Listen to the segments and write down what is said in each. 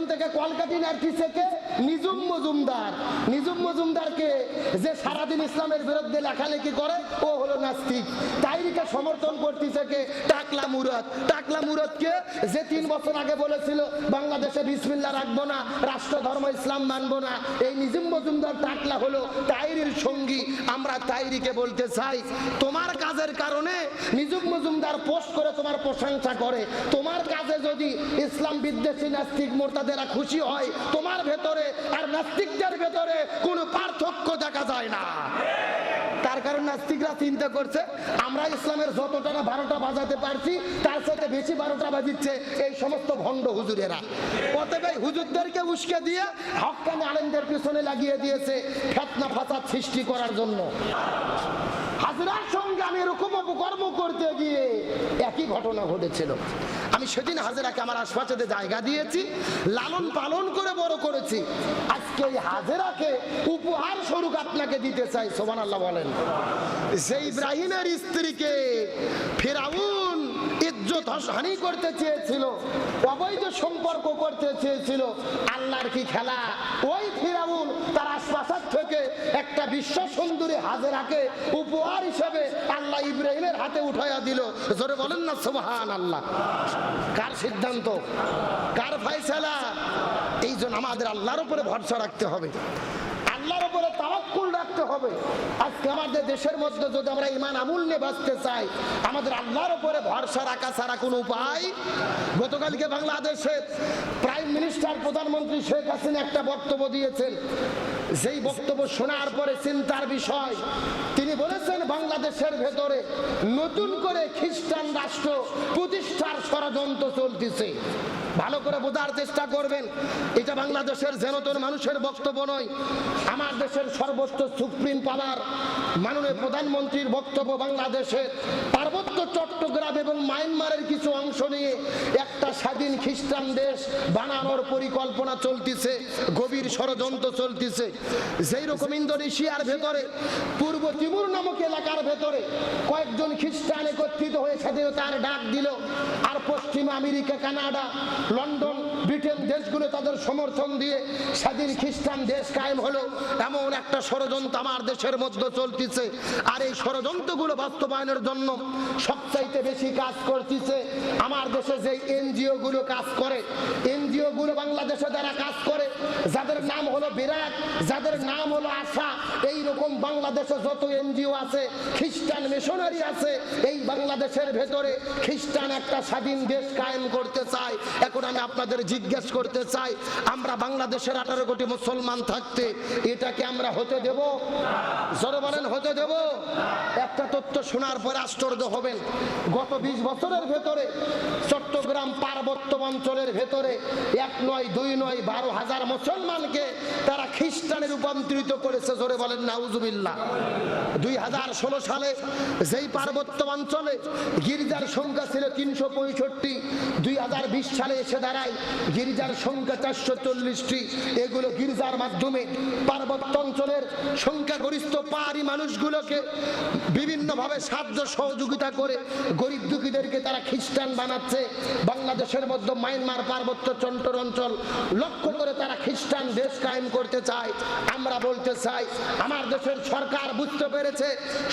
পেছন থেকে কলকাতি নার্থিসে কে নিজুম মজুমদার নিজুম মজুমদারকে যে সারাদিন ইসলামের বিরুদ্ধে লেখালেখি করে, ও হলো নাস্তিক। তাইরিকে সমর্থন করতেছে কে? টাকলা মুরাদ। টাকলা মুরাদকে যে তিন বছর আগে বলেছিল, বাংলাদেশে বিসমিল্লা রাখব না, রাষ্ট্র, ধর্ম, ইসলাম মানবো না। এই নিজুম মজুমদার টাকলা হলো তাইরির সঙ্গী। আমরা তাইরিকে বলতে চাই, তোমার কাজের কারণে নিজুম মজুমদার পোস্ট করে তোমার প্রশংসা করে। তোমার কাজে যদি ইসলাম বিদ্বেষী, নাস্তিক, মোর্তাদেরা খুশি হয়, তোমার ভেতরে আর নাস্তিকদের ভেতরে কোনো পার্থক্য দেখা যায় না। তার কারণ নাস্তিকরা চিন্তা করছে, আমরা ইসলামের যতটা বারোটা বাজাতে পারছি, তার সাথে বেশি বারোটা বাজিচ্ছে এই সমস্ত ভণ্ড হুজুরেরা। অতএব হুজুরদেরকে উস্কে দিয়ে হকানি আলেমদের পিছনে লাগিয়ে দিয়েছে ফেতনা সৃষ্টি করার জন্য। হাজরার সঙ্গে আমি এরকম অপকর্ম করতে গিয়ে একই ঘটনা ঘটেছিল। আমি সেদিন হাজেরাকে আমার আশপাশে জায়গা দিয়েছি, লালন পালন করে বড় করেছি। আজকে এই হাজেরাকে উপহার স্বরূপ আপনাকে দিতে চাই সোমান আল্লাহ বলেন। যে ইব্রাহিমের স্ত্রীকে ফেরাউন ইজ্জত হানি করতে চেয়েছিল, অবৈধ সম্পর্ক করতে চেয়েছিল, আল্লাহর কি খেলা? ওই ফিরাউন থেকে একটা বিশ্ব সুন্দরী হাজেরাকে উপহার হিসেবে আল্লাহ ইব্রাহিমের হাতে উঠাইয়া দিল। জোরে বলেন না সুবহান আল্লাহ কার সিদ্ধান্ত? কার ফাইসালা এই জন্য আমাদের আল্লাহর উপরে ভরসা রাখতে হবে। আল্লাহর উপরে তাওয়াক্কুল রাখতে হবে। আজকে আমাদের দেশের মধ্যে যদি আমরা ইমান আমূল নিয়ে বাঁচতে চাই, আমাদের আল্লাহর উপরে ভরসা রাখা ছাড়া কোনো উপায়? গতকালকে বাংলাদেশের প্রাইম মিনিস্টার প্রধানমন্ত্রী শেখ হাসিনা একটা বক্তব্য দিয়েছেন। যেই বক্তব্য শোনার পরে চিন্তার বিষয়, তিনি বলেছেন বাংলাদেশের ভেতরে নতুন করে খ্রিস্টান রাষ্ট্র প্রতিষ্ঠার ষড়যন্ত্র চলতেছে। ভালো করে বোঝার চেষ্টা করবেন, এটা বাংলাদেশের জেনতন মানুষের বক্তব্য নয়, আমার দেশের সর্বোচ্চ সুপ্রিম পাওয়ার মাননীয় প্রধানমন্ত্রীর বক্তব্য বাংলাদেশের পার্বত্য চট্টগ্রাম এবং মায়ানমারের কিছু অংশ নিয়ে একটা স্বাধীন খ্রিস্টান দেশ বানানোর পরিকল্পনা চলতেছে, গভীর ষড়যন্ত্র চলতেছে। যেই রকম ইন্দোনেশিয়ার ভেতরে, পূর্ব তিমুর নামক এলাকার ভেতরে কয়েকজন খ্রিস্টান একত্রিত হয়ে স্বাধীনতার ডাক দিল। আর পশ্চিম আমেরিকা, কানাডা, লন্ডন, ব্রিটেন দেশগুলো তাদের সমর্থন দিয়ে স্বাধীন খ্রিস্টান দেশ কায়েম হলো। এমন একটা ষড়যন্ত্র আমার দেশের মধ্যে চলতেছে। আর এই ষড়যন্ত্রগুলো বাস্তবায়নের জন্য সবচাইতে বেশি কাজ করতেছে আমার দেশে যে এনজিও গুলো কাজ করে। এনজিও গুলো বাংলাদেশে যারা কাজ করে, যাদের নাম হলো বিরাট যাদের নাম হলো আশা এই রকম বাংলাদেশে যত এনজিও আছে, খ্রিস্টান মিশনারি আছে, এই বাংলাদেশের ভেতরে খ্রিস্টান একটা স্বাধীন দেশ কায়েম করতে চায়। এখন আমি আপনাদের জিজ্ঞেস করতে চাই, আমরা বাংলাদেশের আঠারো কোটি মুসলমান থাকতে এটাকে আমরা হতে দেব? জোরে বলেন, হতে দেব? একটা তথ্য শোনার পরে আশ্চর্য হবেন। গত বিশ বছরের ভেতরে, চট্টগ্রাম পার্বত্য অঞ্চলের ভেতরে এক নয়, দুই নয়, বারো হাজার মুসলমানকে তারা খ্রিস্টানে রূপান্তরিত করেছে, জোরে বলেন, নাউজুবিল্লাহ। দুই হাজার ষোলো সালে যেই পার্বত্য অঞ্চলে গির্জার সংখ্যা ছিল তিনশো পঁয়ষট্টি, দুই হাজার বিশ সালে এসে দাঁড়ায় গির্জার সংখ্যা চারশো চল্লিশটি। এগুলো গির্জার মাধ্যমে পার্বত্য অঞ্চলের সংখ্যাগরিষ্ঠ পাহাড়ি মানুষগুলোকে বিভিন্নভাবে সাহায্য সহযোগিতা করে গরিব দুঃখীদেরকে তারা খ্রিস্টান বানাচ্ছে। বাংলাদেশের মধ্যে মায়ানমার পার্বত্য চন্টর অঞ্চল লক্ষ্য করে তারা খ্রিস্টান দেশ কায়েম করতে চায়। আমরা বলতে চাই, আমার দেশের সরকার বুঝতে পেরেছে,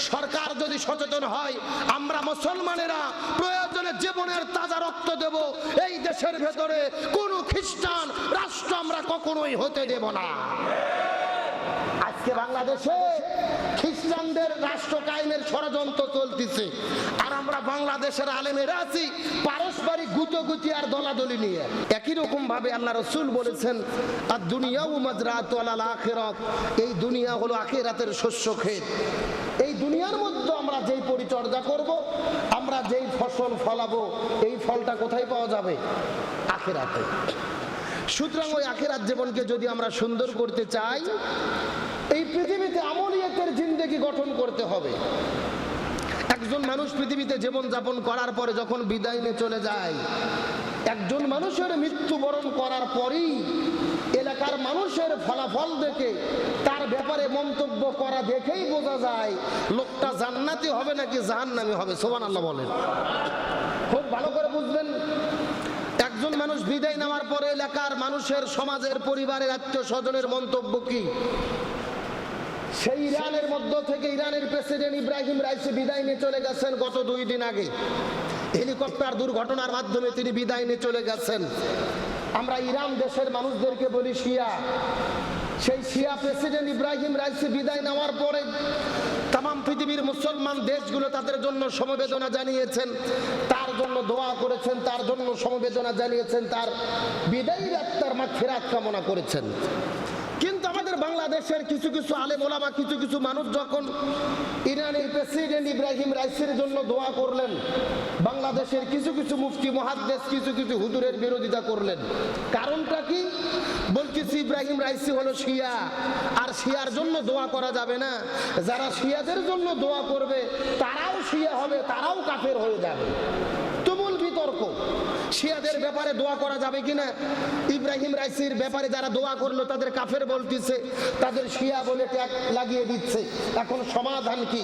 সরকার যদি সচেতন হয়, আমরা মুসলমানেরা প্রয়োজনে জীবনের তাজা রক্ত দেব। এই দেশের ভেতরে কোনো খ্রিস্টান, রাষ্ট্র আমরা কখনোই হতে দেব না। আজকে বাংলাদেশে খ্রিস্টানদের রাষ্ট্র কায়েমের ষড়যন্ত্র চলতেছে। আর আমরা বাংলাদেশের আলেমেরা আছি পারস্পরিক গুতগুতি আর দলাদলি নিয়ে। একই রকম ভাবে আল্লাহ রসুল বলেছেন আর দুনিয়া উমজরাত আখেরত। এই দুনিয়া হলো আখেরাতের শস্য ক্ষেত। এই দুনিয়ার মধ্যে আমরা যেই পরিচর্যা করব, আমরা যেই ফসল ফলাবো, এই ফলটা কোথায় পাওয়া যাবে? আখেরাতে। সুতরাং ওই আখেরাত জীবনকে যদি আমরা সুন্দর করতে চাই, এই পৃথিবীতে আমলিয়াতের জিন্দেগি গঠন করতে হবে। একজন মানুষ পৃথিবীতে জীবন যাপন করার পরে যখন বিদায় নিয়ে চলে যায়, একজন মানুষের মৃত্যুবরণ করার পরই এলাকার মানুষের ফলাফল দেখে, তার ব্যাপারে মন্তব্য করা দেখেই বোঝা যায়, লোকটা জান্নাতি হবে নাকি জাহান্নামি হবে। সোবান আল্লাহ বলেন। খুব ভালো করে বুঝবেন একজন মানুষ বিদায় নেওয়ার পরে এলাকার মানুষের, সমাজের, পরিবারের, আত্মীয় স্বজনের মন্তব্য কি? সেই ইরানের মধ্য থেকে ইরানের প্রেসিডেন্ট ইব্রাহিম রাইসি বিদায় নিয়ে চলে গেছেন গত দুই দিন আগে। হেলিকপ্টার দুর্ঘটনার মাধ্যমে তিনি বিদায় নিয়ে চলে গেছেন। আমরা ইরান দেশের মানুষদেরকে বলি শিয়া। সেই শিয়া প্রেসিডেন্ট ইব্রাহিম রাইসি বিদায় নেওয়ার পরে পৃথিবীর মুসলমান দেশগুলো তাদের জন্য সমবেদনা জানিয়েছেন, তার জন্য দোয়া করেছেন, তার জন্য সমবেদনা জানিয়েছেন, তার বিদায়ী আত্মার মা ফেরাত কামনা করেছেন। বাংলাদেশের কিছু কিছু আলেম ওলামা, কিছু কিছু মানুষ যখন ইরানের প্রেসিডেন্ট ইব্রাহিম রাইসের জন্য দোয়া করলেন, বাংলাদেশের কিছু কিছু মুফতি মহাদ্দেশ কিছু কিছু হুজুরের বিরোধিতা করলেন। কারণটা কি? বলতেছি ইব্রাহিম রাইসি হলো শিয়া, আর শিয়ার জন্য দোয়া করা যাবে না। যারা শিয়াদের জন্য দোয়া করবে, তারাও শিয়া হবে, তারাও কাফের হয়ে যাবে। শিয়াদের ব্যাপারে দোয়া করা যাবে কিনা? ইব্রাহিম রাইসির ব্যাপারে যারা দোয়া করল, তাদের কাফের বলতেছে, তাদের শিয়া বলে ট্যাগ লাগিয়ে দিচ্ছে। এখন সমাধান কি?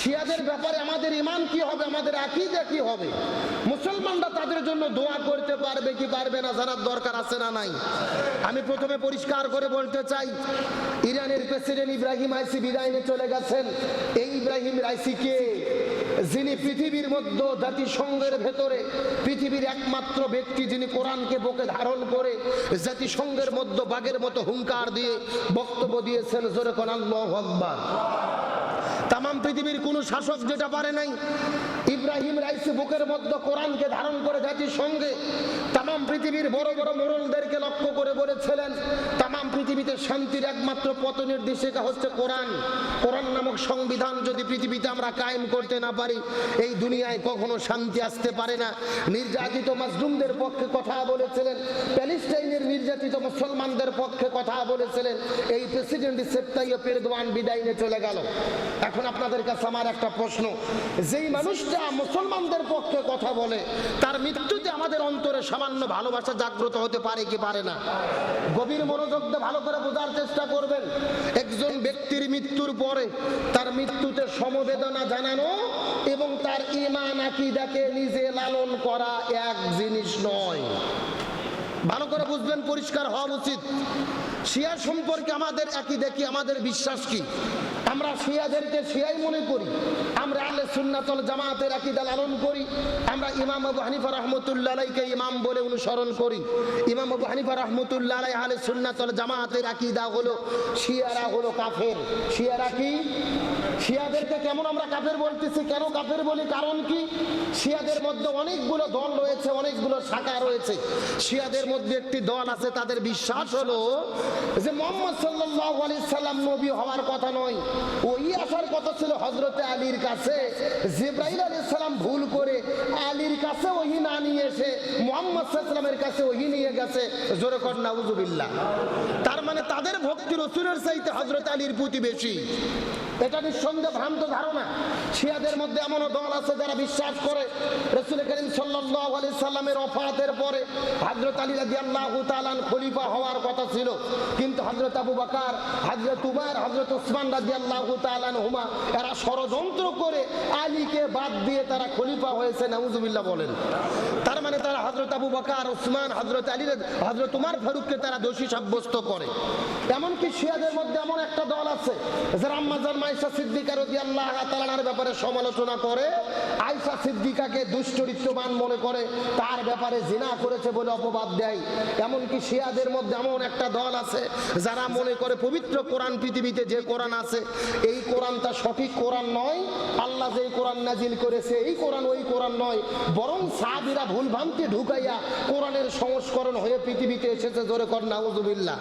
শিয়াদের ব্যাপারে আমাদের ইমান কি হবে? আমাদের আকিদা কি হবে? মুসলমানরা তাদের জন্য দোয়া করতে পারবে কি পারবে না জানার দরকার আছে না নাই? আমি প্রথমে পরিষ্কার করে বলতে চাই, ইরানের প্রেসিডেন্ট ইব্রাহিম রাইসি বিদায় চলে গেছেন। এই ইব্রাহিম রাইসিকে যিনি পৃথিবীর মধ্যে জাতিসংঘের ভেতরে, পৃথিবীর একমাত্র ব্যক্তি যিনি কোরআনকে বুকে ধারণ করে জাতিসংঘের মধ্যে বাঘের মতো হুঙ্কার দিয়ে বক্তব্য দিয়েছেন, জোরে কোন আল্লাহ আকবার। পৃথিবীর কোন শাসক যেটা পারে নাই। ইব্রাহিম রাইসি বুকের মধ্যে কোরআনকে ধারণ করে জাতিসংঘে তাম পৃথিবীর বড় বড় মোড়লদেরকে লক্ষ্য করে বলেছিলেন, তাম পৃথিবীতে শান্তির একমাত্র পতনের দিশিকা হচ্ছে কোরআন। কোরআন নামক সংবিধান যদি পৃথিবীতে আমরা কায়েম করতে না পারি, এই দুনিয়ায় কখনো শান্তি আসতে পারে না। নির্যাতিত মাজলুমদের পক্ষে কথা বলেছিলেন, প্যালেস্টাইনের নির্যাতিত মুসলমানদের পক্ষে কথা বলেছিলেন। এই প্রেসিডেন্ট সেপ্তাইয় পেরদওয়ান বিদায় নিয়ে চলে গেল। এখন আপনাদের কাছে আমার একটা প্রশ্ন। যেই মানুষটা মুসলমানদের পক্ষে কথা বলে, তার মৃত্যুতে আমাদের অন্তরে সামান্য ভালোবাসা জাগ্রত হতে পারে কি পারে না? গভীর মনোযোগ দিয়ে ভালো করে বোঝার চেষ্টা করবেন। একজন ব্যক্তির মৃত্যুর পরে তার মৃত্যুতে সমবেদনা জানানো এবং তার ইমান আকিদাকে নিজে লালন করা এক জিনিস নয়। ভালো করে বুঝবেন, পরিষ্কার হওয়া উচিত। শিয়া সম্পর্কে আমাদের একই দেখি, আমাদের বিশ্বাস কি? আমরা শিয়াদেরকে শিয়াই মনে করি, আমরা আলে সুন্নাতল জামাতের আকিদা লালন করি, আমরা ইমাম আবু হানিফা রহমতুল্লাহ আলাইকে ইমাম বলে অনুসরণ করি। ইমাম আবু হানিফা রহমতুল্লাহ আলে সুন্নাতল জামাতের আকিদা হলো, শিয়ারা হলো কাফের। শিয়ারা কি? শিয়াদেরকে কেমন আমরা কাফের বলতেছি? কেন কাফের বলি? কারণ কি? শিয়াদের মধ্যে অনেকগুলো দল রয়েছে, অনেকগুলো শাখা রয়েছে। শিয়াদের মধ্যে একটি দল আছে, তাদের বিশ্বাস হলো যে মোহাম্মদ সাল্লাল্লাহু আলাইহি সাল্লাম নবী হওয়ার কথা নয়। ওই আসার কথা ছিল হযরতে আলীর কাছে। জিব্রাইল আলাইহিস সালাম ভুল করে আলীর কাছে ওহি না নিয়ে এসে মোহাম্মদ সাল্লামের কাছে ওহি নিয়ে গেছে। জোরে কর, নাউজুবিল্লাহ। তার মানে তাদের ভক্তি রসুলের চাইতে হযরত আলীর প্রতি বেশি। এটা নিঃসন্দেহে ভ্রান্ত ধারণা। শিয়াদের মধ্যে এমনও দল আছে যারা বিশ্বাস করে রসুল করিম আলাইহি সাল্লামের ওফাতের পরে হযরত আলী রাদিয়াল্লাহু তাআলা খলিফা হওয়ার কথা ছিল। কিন্তু হযরত আবু বকর, হযরত উমর, হযরত উসমান রাদিয়াল্লাহু তাআলা হুমা এরা ষড়যন্ত্র করে আলীকে বাদ দিয়ে তারা খলিফা হয়েছে, নাউজুবিল্লাহ বলেন। তার মানে তারা হযরত আবু বাকার, উসমান, হযরত আলী হযরত উমর ফারুককে তারা দোষী সাব্যস্ত করে। এমনকি শিয়াদের মধ্যে এমন একটা দল আছে, যারা আম্মাজান মাইশা সিদ্দিকা যারা মনে করে পবিত্র কোরআন পৃথিবীতে যে কোরআন আছে, এই কোরআনটা সঠিক কোরআন নয়, আল্লাহ কোরআন নাজিল করেছে, এই কোরআন ওই কোরআন নয়, বরং সাহাবীরা ভুল ঢুকাইয়া কোরআনের সংস্করণ হয়ে পৃথিবীতে এসেছে, জোরে কর নাউজুবিল্লাহ।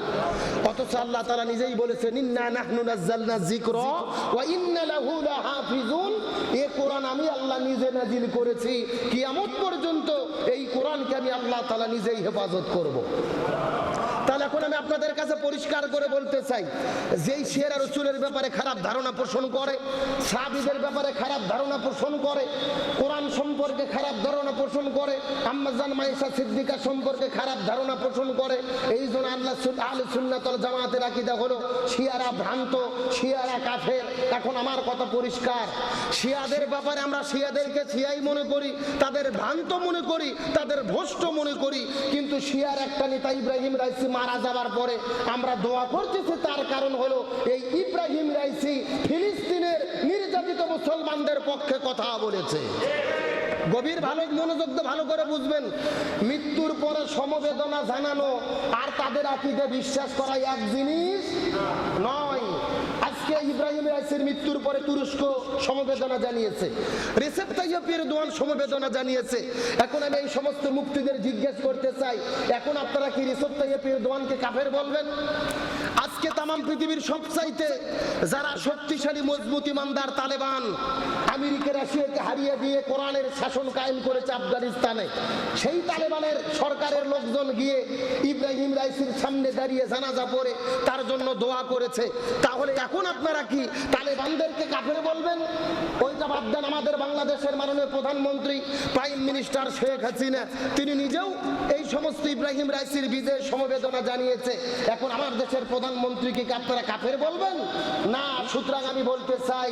অথচ আল্লাহ তারা নিজেই বলেছেন, ইন্না নাহনু নাজ্জালনা যিকরা ওয়া এই কোরআন আমি আল্লাহ নিজে নাজিল করেছি। পর্যন্ত এই কোরআনকে আমি আল্লাহ তাআলা নিজেই হেফাজত করব। আপনাদের কাছে পরিষ্কার করে বলতে চাই, যেই শের আর রসুলের ব্যাপারে খারাপ ধারণা পোষণ করে, সাহাবিদের ব্যাপারে খারাপ ধারণা পোষণ করে, কোরআন সম্পর্কে খারাপ ধারণা পোষণ করে, আম্মাজান মাইসা সিদ্দিকা সম্পর্কে খারাপ ধারণা পোষণ করে, এই জন্য আল্লাহ আহলে সুন্নাতল জামাতের আকিদা হলো, শিয়ারা ভ্রান্ত, শিয়ারা কাফের। এখন আমার কথা পরিষ্কার। শিয়াদের ব্যাপারে আমরা শিয়াদেরকে শিয়াই মনে করি, তাদের ভ্রান্ত মনে করি, তাদের ভ্রষ্ট মনে করি, কিন্তু শিয়ার একটা নেতা ইব্রাহিম রাইসি মারা যাবার পরে আমরা দোয়া করতেছি তার কারণ হলো এই ইব্রাহিম রাইসি ফিলিস্তিনের নির্যাতিত মুসলমানদের পক্ষে কথা বলেছে। গভীর ভালো মনোযোগ ভালো করে বুঝবেন, মৃত্যুর পরে সমবেদনা জানানো আর তাদের আকিদে বিশ্বাস করা এক জিনিস নয় আজকে ইব্রাহিম রাইসের মৃত্যুর পরে তুরস্ক সমবেদনা জানিয়েছে। রিসেপ তাইয়্যিবের দোয়ান সমবেদনা জানিয়েছে। এখন আমি এই সমস্ত মুক্তিদের জিজ্ঞেস করতে চাই, এখন আপনারা কি রিসেপ তাইয়্যিবের দোয়ানকে কাফের বলবেন? আজকে তাম পৃথিবীর সবচাইতে যারা শক্তিশালী, মজবুত ইমানদার, তালেবান, আমেরিকা, রাশিয়াকে হারিয়ে দিয়ে কোরআনের শাসন কায়েম করেছে আফগানিস্তানে, সেই তালেবানের সরকারের লোকজন গিয়ে ইব্রাহিম রাইসির সামনে দাঁড়িয়ে জানাজা পড়ে, তার জন্য দোয়া করেছে। তাহলে এখন আপনারা কি তালেবানদেরকে কাফের বলবেন? ওইটা বাদ আমাদের বাংলাদেশের মাননীয় প্রধানমন্ত্রী, প্রাইম মিনিস্টার শেখ হাসিনা, তিনি নিজেও এই সমস্ত ইব্রাহিম রাইসির বিজয়ের সমবেদনা জানিয়েছে। এখন আমার দেশের প্রধানমন্ত্রীকে কি আপনারা কাফের বলবেন? না, সুতরাং আমি বলতে চাই,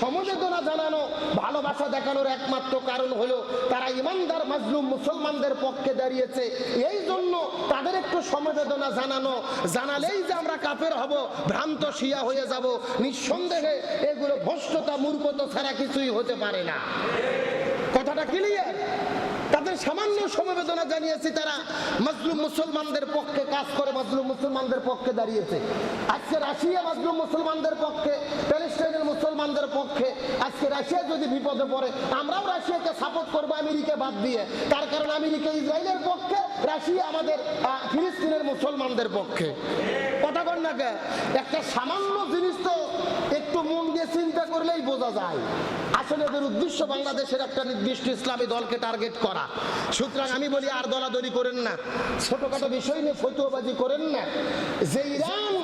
সমবেদনা জানানো, ভালোবাসা দেখানোর একমাত্র কারণ হলো, তারা ইমানদার মাজলুম মুসলমানদের পক্ষে দাঁড়িয়েছে। এই জন্য তাদের একটু সমবেদনা জানানো, জানালেই যে আমরা কাফের হব, ভ্রান্ত শিয়া হয়ে যাব। নিঃসন্দেহে এগুলো ভ্রষ্টতা, মূর্খতা ছাড়া কিছুই হতে পারে না। কথাটা ক্লিয়ার তাদের সামান্য সমবেদনা জানিয়েছি তারা মাজলুম মুসলমানদের পক্ষে কাজ করে, মাজলুম মুসলমানদের পক্ষে দাঁড়িয়েছে। আজকে রাশিয়া মাজলুম মুসলমানদের পক্ষে, প্যালেস্টাইনের মুসলমানদের পক্ষে, আজকে রাশিয়া যদি বিপদে পড়ে, আমরাও রাশিয়াকে সাপোর্ট করব আমেরিকা বাদ দিয়ে। তার কারণ আমেরিকা ইসরায়েলের পক্ষে, রাশিয়া আমাদের ফিলিস্তিনের মুসলমানদের পক্ষে। কথা কর না? একটা সামান্য জিনিস তো একটু মন দিয়ে চিন্তা করলেই বোঝা যায়। আসলে এদের উদ্দেশ্য বাংলাদেশের একটা নির্দিষ্ট ইসলামী দলকে টার্গেট করা। সুতরাং আমি বলি, আর দলাদলি করেন না। ছোটখাটো বিষয় নিয়ে ফতুয়াবাজি করেন না। যে ইরান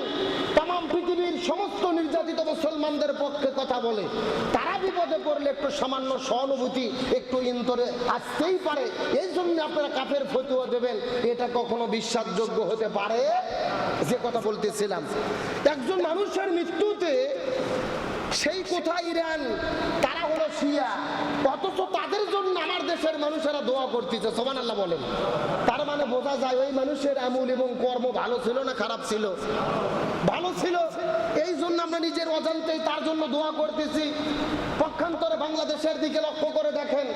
সমস্ত নির্যাতিত মুসলমানদের পক্ষে কথা বলে, তারা বিপদে পড়লে একটু সামান্য সহানুভূতি, একটু ইন্তরে আসতেই পারে। এই জন্য আপনারা কাফের ফতুয়া দেবেন, এটা কখনো বিশ্বাসযোগ্য হতে পারে? যে কথা বলতেছিলাম। একজন মানুষের মৃত্যুতে সেই কোথায় ইরান? তারা হলো শিয়া। অথচ তাদের জন্য আমার দেশের মানুষেরা দোয়া করতেছে সোমান আল্লাহ বলেন। তার মানে বোঝা যায় ওই মানুষের আমুল এবং কর্ম ভালো ছিল না খারাপ ছিল? ভালো ছিল। এই জন্য আমরা নিজের অজান্তেই তার জন্য দোয়া করতেছি। পক্ষান্তরে বাংলাদেশের দিকে লক্ষ্য করে দেখেন